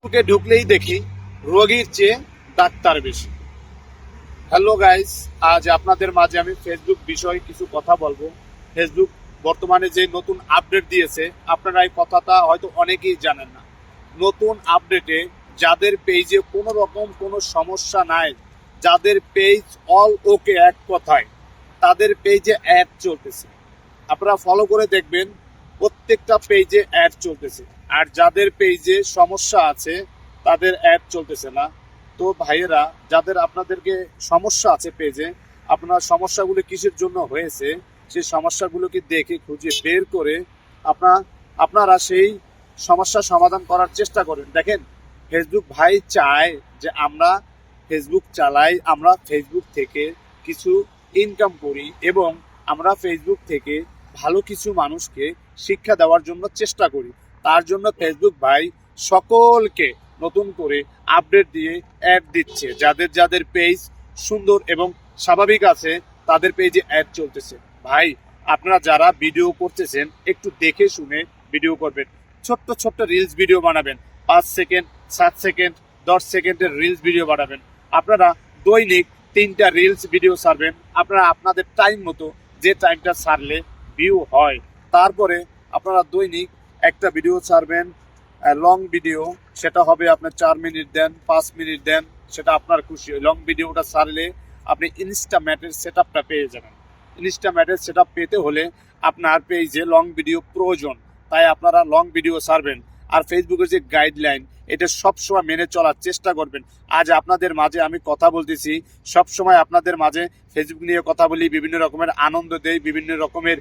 ফেসবুকে ঢুকলেই দেখি রোগীর চেয়ে ডাক্তার বেশি। হ্যালো গাইস আজ আপনাদের মাঝে আমি ফেসবুক বিষয়ে কিছু কথা বলব। ফেসবুক বর্তমানে যে নতুন আপডেট দিয়েছে, আপনারা এই কথাটা হয়তো অনেকেই জানেন না। নতুন আপডেটে যাদের পেজে কোনো রকম কোনো সমস্যা নাই, যাদের পেজ অল ওকে এক কথায়, তাদের পেজে অ্যাড চলতেছে। আপনারা ফলো করে দেখবেন, প্রত্যেকটা পেজে অ্যাড চলতেছে। আর যাদের পেজে সমস্যা আছে, তাদের অ্যাড চলতেছে না। তো ভাইয়েরা, যাদের আপনাদেরকে সমস্যা আছে পেজে আপনার সমস্যাগুলো কিসের জন্য হয়েছে, সেই সমস্যাগুলোকে দেখে, খুঁজে বের করে আপনার, আপনারা সেই সমস্যা সমাধান করার চেষ্টা করেন। দেখেন ফেসবুক ভাই চায় যে আমরা ফেসবুক চালাই, আমরা ফেসবুক থেকে কিছু ইনকাম করি এবং আমরা ফেসবুক থেকে ভালো কিছু মানুষকে শিক্ষা দেওয়ার জন্য চেষ্টা করি। তার জন্য ফেসবুক ভাই সকলকে নতুন করে আপডেট দিয়ে অ্যাড দিচ্ছে। যাদের যাদের পেজ সুন্দর এবং স্বাভাবিক আছে, তাদের পেজে অ্যাড চলতেছে। ভাই, আপনারা যারা ভিডিও করতেছেন, একটু দেখে শুনে ভিডিও করবেন। ছোট্ট ছোট্ট রিলস ভিডিও বানাবেন। পাঁচ সেকেন্ড সাত সেকেন্ড দশ সেকেন্ডের রিলস ভিডিও বানাবেন। আপনারা দৈনিক তিনটা রিলস ভিডিও সারবেন আপনারা আপনাদের টাইম মতো যে টাইমটা সারলে ভিউ হয়। তারপরে আপনারা দৈনিক একটা ভিডিও ছাড়বেন লং ভিডিও সেটা হবে আপনার চার মিনিট দেন, পাঁচ মিনিট দেন, সেটা আপনার খুশি। লং ভিডিওটা ছাড়লে আপনি ইনস্টাম্যাটের সেট আপটা পেয়ে যাবেন। ইনস্টাম্যাটের সেট আপ পেতে হলে আপনার পেজে লং ভিডিও প্রয়োজন, তাই আপনারা লং ভিডিও ছাড়বেন। আর ফেসবুকের যে গাইডলাইন এটা সবসময় মেনে চলার চেষ্টা করবেন। আজ আপনাদের মাঝে আমি কথা বলতেছি, সবসময় আপনাদের মাঝে ফেসবুক নিয়ে কথা বলি, বিভিন্ন রকমের আনন্দ দেই, বিভিন্ন রকমের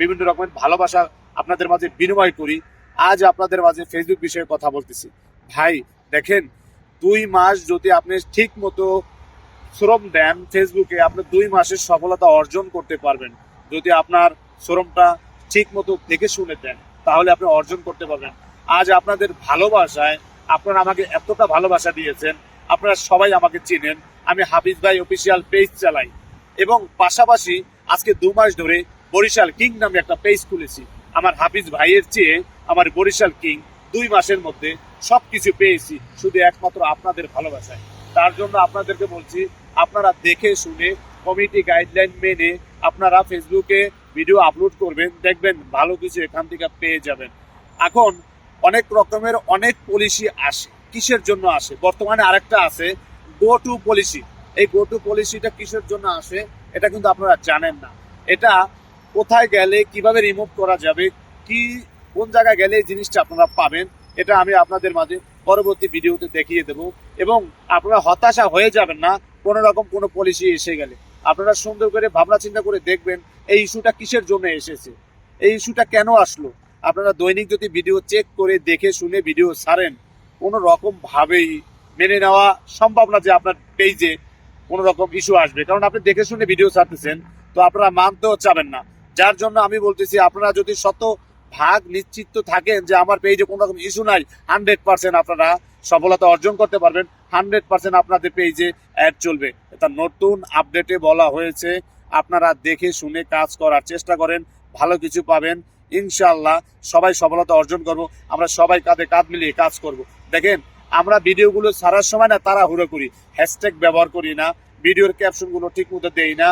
বিভিন্ন রকমের ভালোবাসা আপনাদের মাঝে বিনিময় করি। আজ আপনাদের মাঝে ফেসবুক বিষয়ে কথা বলতেছি। ভাই, দেখেন, দুই মাস যদি আপনি ঠিক মতো শ্রম দেন ফেসবুকে আপনি দুই মাসের সফলতা অর্জন করতে পারবেন। যদি আপনার শ্রমটা ঠিক মতো দেখে শুনে দেন, তাহলে আপনি অর্জন করতে পারবেন। আজ আপনাদের ভালোবাসায় আপনারা আমাকে এতটা ভালোবাসা দিয়েছেন, আপনারা সবাই আমাকে চিনেন। আমি হাফিজ ভাই অফিসিয়াল পেজ চালাই। এবং পাশাপাশি আজকে দু মাস ধরে বরিশাল কিং নামে একটা পেজ খুলেছি। আমার হাফিজ ভাইয়ের চেয়ে আমার বরিশাল কিং দুই মাসের মধ্যে সবকিছু পেয়েছি শুধু একমাত্র আপনাদের ভালোবাসায়। তার জন্য আপনাদেরকে বলছি, আপনারা দেখে শুনে কমিটি গাইডলাইন মেনে আপনারা ফেসবুকে ভিডিও আপলোড করবেন, দেখবেন ভালো কিছু এখান থেকে পেয়ে যাবেন। এখন অনেক রকমের অনেক পলিসি আসে, কিসের জন্য আসে? বর্তমানে আরেকটা আছে গো টু পলিসি এই গো টু পলিসিটা কিসের জন্য আসে, এটা কিন্তু আপনারা জানেন না। এটা কোথায় গেলে, কীভাবে রিমুভ করা যাবে, কি, কোন জায়গায় গেলে এই জিনিসটা আপনারা পাবেন, এটা আমি আপনাদের মাঝে পরবর্তী ভিডিওতে দেখিয়ে দেব। এবং আপনারা হতাশা হয়ে যাবেন না, কোনো রকম কোনো পলিসি এসে গেলে। আপনারা সুন্দর করে ভাবনা চিন্তা করে দেখবেন, এই ইস্যুটা কিসের জন্য এসেছে? এই ইস্যুটা কেন আসলো? আপনারা দৈনিক যদি ভিডিও চেক করে দেখে শুনে ভিডিও ছাড়েন কোনো রকম ভাবেই মেনে নেওয়া সম্ভব না যে আপনার পেজে কোনো রকম ইস্যু আসবে। কারণ আপনি দেখে শুনে ভিডিও ছাড়তেছেন, তো আপনারা মানতেও চাবেন না। যার জন্য আমি বলতেছি, আপনারা যদি শত ভাগ নিশ্চিত থাকেন যে আমার পেজে কোনো রকম ইস্যু নাই হান্ড্রেড পার্সেন্ট আপনারা সফলতা অর্জন করতে পারবেন হান্ড্রেড পার্সেন্ট আপনাদের পেজে অ্যাড চলবে। এটা নতুন আপডেটে বলা হয়েছে, আপনারা দেখে শুনে কাজ করার চেষ্টা করেন, ভালো কিছু পাবেন ইনশাল্লাহ সবাই সফলতা অর্জন করব, আমরা সবাই কাঁধে কাঁধ মিলিয়ে কাজ করব। দেখেন, আমরা ভিডিওগুলো ছাড়ার সময় না তারা হুড়ো করি হ্যাশট্যাগ ব্যবহার করি না, ভিডিওর ক্যাপশনগুলো ঠিক মতো দেই না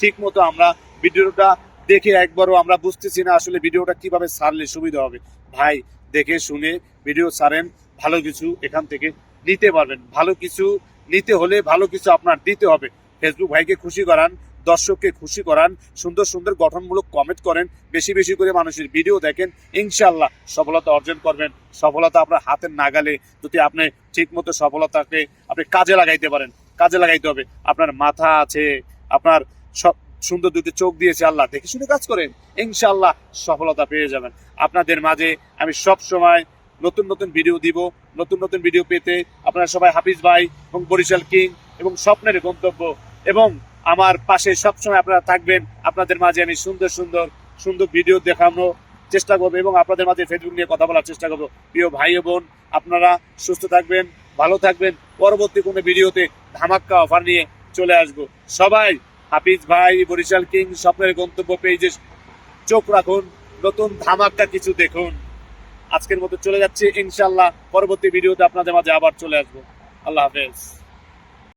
ঠিক মতো আমরা ভিডিওটা দেখে একবারও আমরা বুঝতেছি না আসলে ভিডিওটা কীভাবে সারলে সুবিধা হবে। ভাই, দেখে শুনে ভিডিও সারেন, ভালো কিছু এখান থেকে নিতে পারবেন। ভালো কিছু নিতে হলে ভালো কিছু আপনার দিতে হবে। ফেসবুক ভাইকে খুশি করান, দর্শককে খুশি করান, সুন্দর সুন্দর গঠনমূলক কমেন্ট করেন, বেশি বেশি করে মানুষের ভিডিও দেখেন ইনশাল্লাহ সফলতা অর্জন করবেন। সফলতা আপনার হাতের নাগালে যদি আপনি ঠিক মতো সফলতাকে আপনি কাজে লাগাইতে পারেন, কাজে লাগাইতে হবে। আপনার মাথা আছে, আপনার সব সুন্দর দুটি চোখ দিয়েছে আল্লাহ। দেখে শুনে কাজ করেন ইনশাল্লাহ সফলতা পেয়ে যাবেন। আপনাদের মাঝে আমি সব সময় নতুন নতুন ভিডিও দিব, নতুন নতুন ভিডিও পেতে আপনারা সবাই হাফিজ ভাই এবং বরিশাল কিং এবং স্বপ্নের গন্তব্য এবং আমার পাশে সবসময় আপনারা থাকবেন। আপনাদের মাঝে আমি সুন্দর সুন্দর সুন্দর ভিডিও দেখানো চেষ্টা করব এবং আপনাদের মাঝে ফেসবুক নিয়ে কথা বলার চেষ্টা করব। প্রিয় ভাই বোন, আপনারা সুস্থ থাকবেন, ভালো থাকবেন। পরবর্তী কোনো ভিডিওতে ধামাক্কা অফার নিয়ে চলে আসব। সবাই হাফিজ ভাই, বরিশাল কিং, স্বপ্নের গন্তব্য পেজে চোখ রাখুন, নতুন ধামাকা কিছু দেখুন। আজকের মতো চলে যাচ্ছি ইনশাল্লাহ পরবর্তী ভিডিওতে আপনাদের মাঝে আবার চলে আসব। আল্লাহ হাফেজ।